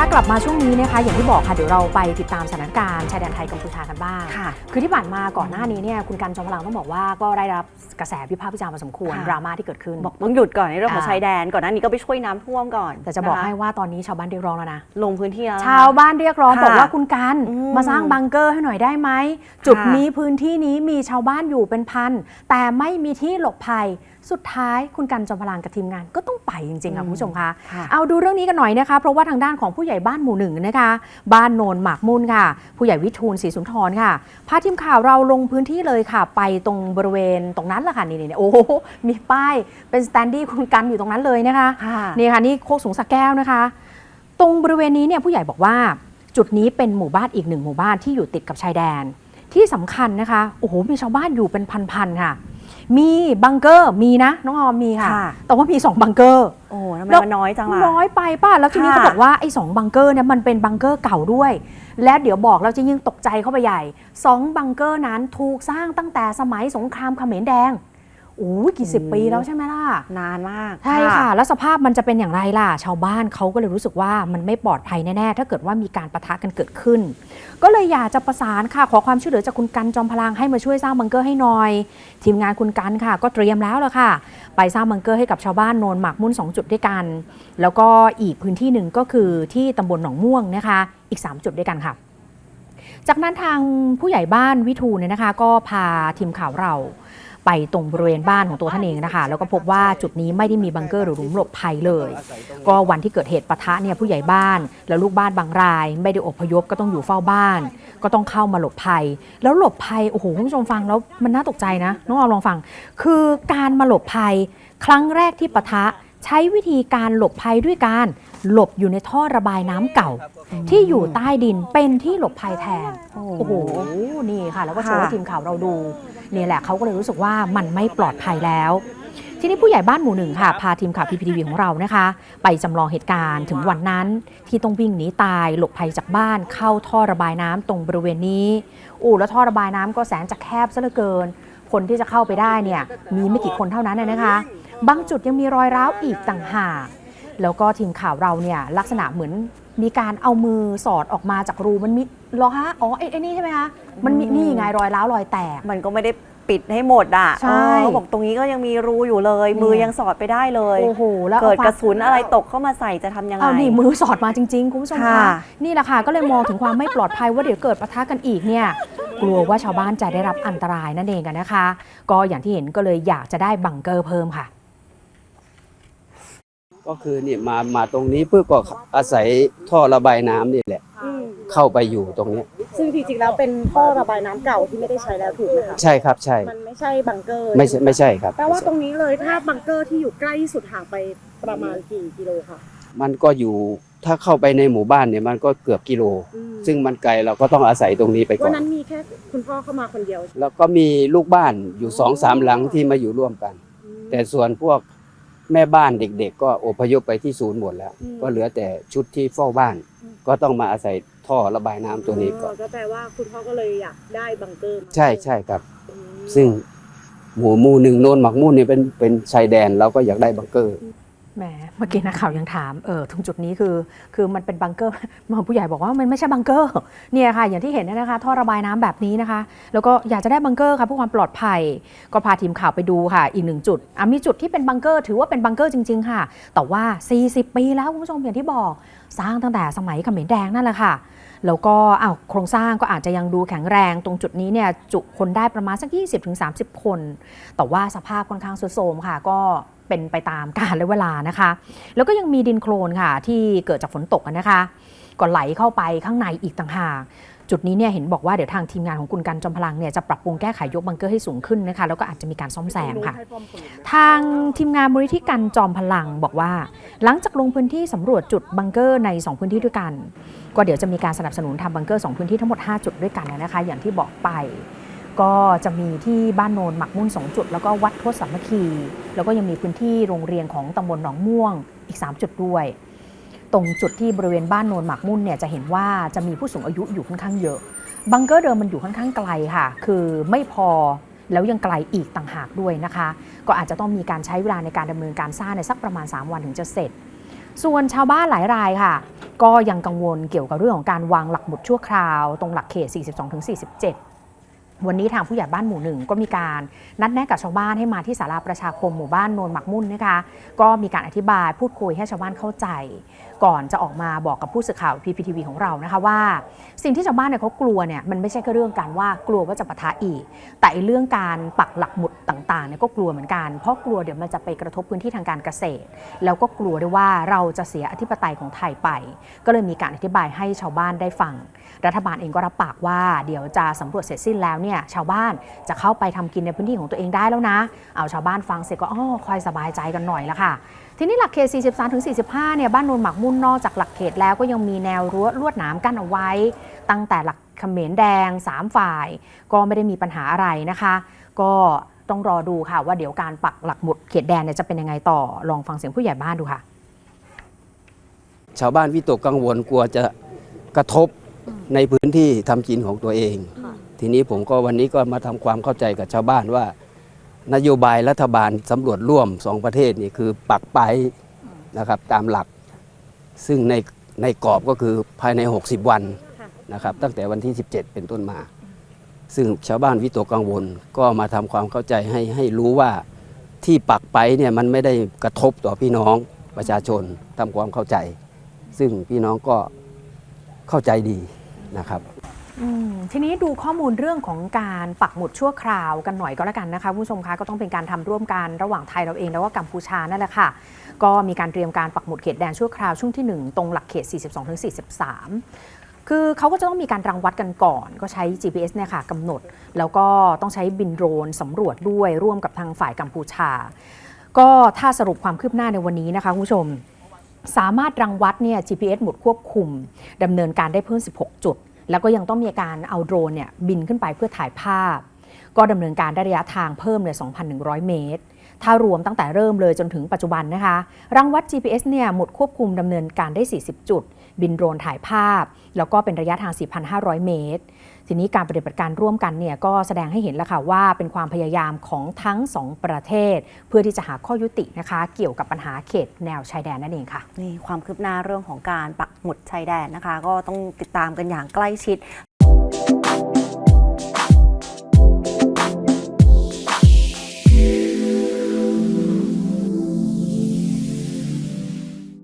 คะกลับมาช่วงนี้นะคะอย่างที่บอกค่ะเดี๋ยวเราไปติดตามสถานการณ์ชายแดนไทยกัมพูชากันบ้างค่ะคือที่ผ่านมาก่อนหน้านี้เนี่ยคุณกันจอมพลังต้องบอกว่าก็ได้รับกระแสวิพากษ์วิจารณ์มาสมควรค่ะดราม่าที่เกิดขึ้นบอกต้องหยุดก่อนในเรื่องของอ่าชายแดนก่อนหน้านี้ก็ไปช่วยน้ำท่วมก่อน แต่จะบอกนคให้ว่าตอนนี้ชาวบ้านเรียกร้องแล้วนะลงพื้นที่แล้วชาวบ้านเรียกร้องค่ะบอกว่าคุณกันอืมมาสร้างบังเกอร์ให้หน่อยได้ไหมจุดนี้พื้นที่นี้มีชาวบ้านอยู่เป็นพันแต่ไม่มีที่หลบภัยสุดท้ายคุณกันจอมพลังกับทีมงานก็ต้องไปจริงๆค่ะคุณผู้ชมคะค่ะเอาดูเรื่องนี้กันหน่อยนะคะเพราะว่าทางด้านของผู้ใหญ่บ้านหมู่หนึ่งนะคะ บ้านโนนหมากมุ่นค่ะ ผู้ใหญ่วิทูลศรีสุนทรค่ะพาทีมข่าวเราลงพื้นที่เลยค่ะ ไปตรงบริเวณตรงนั้นแหละค่ะนี่นี่โอ้โหมีป้ายเป็นสแตนดี้คุณกันอยู่ตรงนั้นเลยนะคะค่ะนี่ค่ะนี่โคกสูงสะแก้วนะคะ ตรงบริเวณนี้เนี่ยผู้ใหญ่บอกว่าจุดนี้เป็นหมู่บ้านอีกหนึ่งหมู่บ้านที่อยู่ติดกับชายแดน ที่สำคัญนะคะโอ้โหมีชาวบ้านอยู่เป็นพันๆค่ะ มีบังเกอร์มีนะ น้องออมมีค่ะ ค่ะแต่ว่ามีสองบังเกอร์ โอ้ทำไมแล้ว มันน้อยจังล่ะ น้อยไปป่ะ แล้วทีนี้ค่ะเขาบอกว่าไอ้สองบังเกอร์เนี่ยมันเป็นบังเกอร์เก่าด้วย และเดี๋ยวบอกเราจะยิ่งตกใจเข้าไปใหญ่สองบังเกอร์นั้นถูกสร้างตั้งแต่สมัยสงครามเขมรแดง โอ้ยกี่สิบปีแล้วใช่ไหมล่ะ นานมากใช่ค่ะ แล้วสภาพมันจะเป็นอย่างไรล่ะ ชาวบ้านเขาก็เลยรู้สึกว่ามันไม่ปลอดภัยแน่ ๆ ถ้าเกิดว่ามีการประทะกันเกิดขึ้น ก็เลยอยากจะประสานค่ะ ขอความช่วยเหลือจากคุณกันจอมพลังให้มาช่วยสร้างบังเกอร์ให้หน่อย ทีมงานคุณกันค่ะ ก็เตรียมแล้วละค่ะ ไปสร้างบังเกอร์ให้กับชาวบ้านโนนหมากมุ่น 2 จุดด้วยกัน แล้วก็อีกพื้นที่หนึ่งก็คือที่ตำบลหนองม่วงนะคะ อีก 3 จุดด้วยกันค่ะ จากนั้นทางผู้ใหญ่บ้านวิทูลเนี่ยนะคะ ก็พาทีมข่าวเรา ไปตรงบริเวณบ้านของตัวท่านเองนะคะ แล้วก็พบว่าจุดนี้ไม่ได้มีบังเกอร์หรือหลุมหลบภัยเลย ก็วันที่เกิดเหตุปะทะเนี่ยผู้ใหญ่บ้าน แล้วลูกบ้านบางราย ไม่ได้อพยพก็ต้องอยู่เฝ้าบ้าน ก็ต้องเข้ามาหลบภัย แล้วหลบภัยโอ้โหคุณผู้ชมฟังแล้วมันน่าตกใจนะน้องออมลองฟัง คือการมาหลบภัย ครั้งแรกที่ปะทะใช้วิธีการหลบภัยด้วยการหลบอยู่ในท่อระบายน้ำเก่า ที่อยู่ใต้ดินเป็นที่หลบภัยแทน โอ้โห นี่ค่ะ แล้วก็โชว์ให้ทีมข่าวเราดู นี่แหละเขาก็เลยรู้สึกว่ามันไม่ปลอดภัยแล้วทีนี้ผู้ใหญ่บ้านหมู่หนึ่งค่ะพาทีมข่าวพีพีทีวีของเรานะคะ ไปจำลองเหตุการณ์ถึงวันนั้น ที่ต้องวิ่งหนีตายหลบภัยจากบ้านเข้าท่อระบายน้ำตรงบริเวณนี้อู้แล้วท่อระบายน้ำก็แสนจะแคบซะเหลือเกิน คนที่จะเข้าไปได้เนี่ยมีไม่กี่คนเท่านั้นเลยนะคะ บางจุดยังมีรอยร้าวอีกต่างหากแล้วก็ทีมข่าวเราเนี่ยลักษณะเหมือนมีการเอามือสอดออกมาจากรูมันมีรอฮะอ๋อไอ้ไอ้นี่ใช่ไหมคะมันมีนี่ไงรอยร้าวรอยแตกมันก็ไม่ได้ ปิดให้หมดอะใช่เออเขาบอกตรงนี้ก็ยังมีรูอยู่เลยเนี่ยมือยังสอดไปได้เลย โอ้โหแล้วเกิดอากระสุนอะไรตกเข้ามาใส่จะทำยังไง เอานี่มือสอดมาจริง ๆ คุณผู้ชมค่ะคะนี่แหละค่ะ ก็เลยมองถึงความไม่ปลอดภัยว่าเดี๋ยวเกิดปะทะกันอีกเนี่ย กลัวว่าชาวบ้านจะได้รับอันตรายนั่นเองกันนะคะ ก็อย่างที่เห็นก็เลยอยากจะได้บังเกอร์เพิ่มค่ะ ก็คือนี่มามาตรงนี้เพื่อก็อาศัยท่อระบายน้ำนี่แหละอืม เข้าไปอยู่ตรงเนี้ยซึ่งจริงๆแล้วเป็นท่อระบายน้ำเก่าที่ไม่ได้ใช้แล้วถูกไหมคะใช่ครับใช่ มันไม่ใช่บังเกอร์ไม่ใช่ไม่ใช่ครับ แปลว่าตรงนี้เลยถ้าบังเกอร์ที่อยู่ใกล้ที่สุดห่างไปประมาณกี่กิโลคะมันก็อยู่ถ้าเข้าไปในหมู่บ้านเนี่ยมันก็เกือบกิโล อืมซึ่งมันไกลเราก็ต้องอาศัยตรงนี้ไปก่วัอนน นั้นมีแค่คุณพ่อเข้ามาคนเดียวแล้วก็มีลูกบ้านอยู่สองสามหลังที่มาอยู่ร่วมกันอืมแต่ส่วนพวกแม่บ้านเด็กๆ ก็อพยพไปที่ศูนย์หมดแล้ว อืม ก็เหลือแต่ชุดที่เฝ้าบ้านอืมก็ต้องมาอาศัย ท่อระบายน้ำตัวนี้ก่อนก็แปลว่าคุณพ่อก็เลยอยากได้บังเกอร์มาใช่ใช่ครับ อืมซึ่งหมู่หมู่หนึ่งโนนหมักมุ่นเนี่ยเป็นเป็นชายแดนเราก็อยากได้บังเกอร์ แหมเมื่อกี้นักข่าวยังถามเออตรงจุดนี้คือ คือมันเป็นบังเกอร์มาผู้ใหญ่บอกว่ามันไม่ใช่บังเกอร์เนี่ยค่ะ อย่างที่เห็นเนยนะคะ ท่อระบายน้ำแบบนี้นะคะ แล้วก็อยากจะได้บังเกอร์ค่ะเพื่อความปลอดภัย ก็พาทีมข่าวไปดูค่ะ อีกหนึ่งจุดอะมีจุดที่เป็นบังเกอร์ ถือว่าเป็นบังเกอร์จริง ๆ ค่ะ แต่ว่า 40 ปีแล้วคุณผู้ชมอย่างที่บอก สร้างตั้งแต่สมัยเขมรแดงนั่นแหละค่ะ แล้วก็อ้าวโครงสร้างก็อาจจะยังดูแข็งแรง ตรงจุดนี้เนี่ยจุคนได้ประมาณสัก 20-30 คน แต่ว่าสภาพค่อนข้างสุดโทมค่ะ ก็เป็นไปตามกาลและเวลานะคะ แล้วก็ยังมีดินโคลนค่ะ ที่เกิดจากฝนตกนะคะ ก็ไหลเข้าไปข้างในอีกต่างหาก จุดนี้เนี่ยเห็นบอกว่าเดี๋ยวทางทีมงานของคุณกันจอมพลังเนี่ยจะปรับปรุงแก้ไขยกบังเกอร์ให้สูงขึ้นนะคะแล้วก็อาจจะมีการซ่อมแซมค่ะ ทางทีมงานมูลนิธิกันจอมพลังบอกว่า หลังจากลงพื้นที่สำรวจจุดบังเกอร์ใน 2 พื้นที่ด้วยกัน ก็เดี๋ยวจะมีการสนับสนุนทำบังเกอร์ 2 พื้นที่ทั้งหมด 5 จุดด้วยกันนะคะ อย่างที่บอกไปก็จะมีที่บ้านโนนหมักมุ่น 2 จุด แล้วก็วัดโทษสามัคคี แล้วก็ยังมีพื้นที่โรงเรียนของตำบลหนองม่วงอีก 3 จุดด้วย ตรงจุดที่บริเวณบ้านโนนหมักมุ่นเนี่ยจะเห็นว่าจะมีผู้สูงอายุอยู่ค่อนข้างเยอะ บังเกอร์เดิมมันอยู่ค่อนข้างไกลค่ะ คือไม่พอแล้วยังไกลอีกต่างหากด้วยนะคะ ก็อาจจะต้องมีการใช้เวลาในการดำเนินการสร้างในสักประมาณ 3 วันถึงจะเสร็จ ส่วนชาวบ้านหลายรายค่ะ ก็ยังกังวลเกี่ยวกับเรื่องของการวางหลักหมุดชั่วคราว ตรงหลักเขต 42-47วันนี้ทางผู้ใหญ่บ้านหมู่หนึ่งก็มีการนัดแนะกับชาวบ้านให้มาที่ศาลาประชาคมหมู่บ้านโนนหมักมุ่นนะคะ ก็มีการอธิบายพูดคุยให้ชาวบ้านเข้าใจ ก่อนจะออกมาบอกกับผู้สื่อข่าว PPTV ของเรานะคะว่า สิ่งที่ชาวบ้านเนี่ยเขากลัวเนี่ยมันไม่ใช่แค่เรื่องการว่ากลัวว่าจะปะทะอีก แต่อ้เรื่องการปักหลักหมุดต่างๆเนี่ยก็กลัวเหมือนกัน เพราะกลัวเดี๋ยวมันจะไปกระทบพื้นที่ทางการเกษตร แล้วก็กลัวด้วยว่าเราจะเสียอธิปไตยของไทยไป ก็เลยมีการอธิบายให้ชาวบ้านได้ฟัง รัฐบาลเองก็รับปากว่าเดี๋ยวจะสำรวจเสร็จสิ้นแล้วเนี่ยชาวบ้านจะเข้าไปทำกินในพื้นที่ของตัวเองได้แล้วนะ เอาชาวบ้านฟังเสร็จก็อ้อคอยสบายใจกันหน่อยละค่ะ ทีนี้หลักเขต 43 ถึง 45 เนี่ย บ้านโนนหมักมุ่นนอกจากหลักเขตแล้วก็ยังมีแนวรั้วลวดหนามกั้นเอาไว้ ตั้งแต่หลักเขมรแดง 3 ฝ่าย ก็ไม่ได้มีปัญหาอะไรนะคะ ก็ต้องรอดูค่ะ ว่าเดี๋ยวการปักหลักหมุดเขตแดนเนี่ยจะเป็นยังไงต่อ ลองฟังเสียงผู้ใหญ่บ้านดูค่ะ ชาวบ้านวิตกกังวลกลัวจะกระทบในพื้นที่ทำกินของตัวเอง ทีนี้ผมก็วันนี้ก็มาทำความเข้าใจกับชาวบ้านว่า นโยบายรัฐบาลสำรวจร่วมสองประเทศนี่คือปักไปนะครับตามหลัก ซึ่งในในกรอบก็คือภายใน 60 วันนะครับตั้งแต่วันที่ 17 เป็นต้นมา ซึ่งชาวบ้านวิตกกังวลก็มาทำความเข้าใจให้ให้รู้ว่าที่ปักไปเนี่ยมันไม่ได้กระทบต่อพี่น้องประชาชนทำความเข้าใจ ซึ่งพี่น้องก็เข้าใจดีนะครับ ทีนี้ดูข้อมูลเรื่องของการปักหมุดชั่วคราวกันหน่อยก็แล้วกันนะคะผู้ชมคะก็ต้องเป็นการทำร่วมกันระหว่างไทยเราเองแล้วก็กัมพูชานั่นแหละค่ะ ก็มีการเตรียมการปักหมุดเขตแดนชั่วคราวช่วงที่ 1 ตรงหลักเขต 42-43คือเขาก็จะต้องมีการรังวัดกันก่อน ก็ใช้ GPS เนี่ยค่ะกำหนด แล้วก็ต้องใช้บินโดรนสำรวจด้วยร่วมกับทางฝ่ายกัมพูชา ก็ถ้าสรุปความคืบหน้าในวันนี้นะคะคุณผู้ชม สามารถรังวัดเนี่ย GPS หมุดควบคุมดำเนินการได้เพิ่ม 16 จุด แล้วก็ยังต้องมีการเอาโดรนเนี่ยบินขึ้นไปเพื่อถ่ายภาพ ก็ดำเนินการได้ระยะทางเพิ่มเลย2,100 เมตร ถ้ารวมตั้งแต่เริ่มเลยจนถึงปัจจุบันนะคะ รังวัด GPS เนี่ยหมดควบคุมดำเนินการได้ 40 จุด บินโดรนถ่ายภาพ แล้วก็เป็นระยะทาง 4,500 เมตร ทีนี้การปฏิบัติการร่วมกันเนี่ยก็แสดงให้เห็นแล้วค่ะว่าเป็นความพยายามของทั้งสองประเทศ เพื่อที่จะหาข้อยุตินะคะ เกี่ยวกับปัญหาเขตแนวชายแดนนั่นเองค่ะ นี่ความคืบหน้าเรื่องของการปักหมุดชายแดนนะคะ ก็ต้องติดตามกันอย่างใกล้ชิด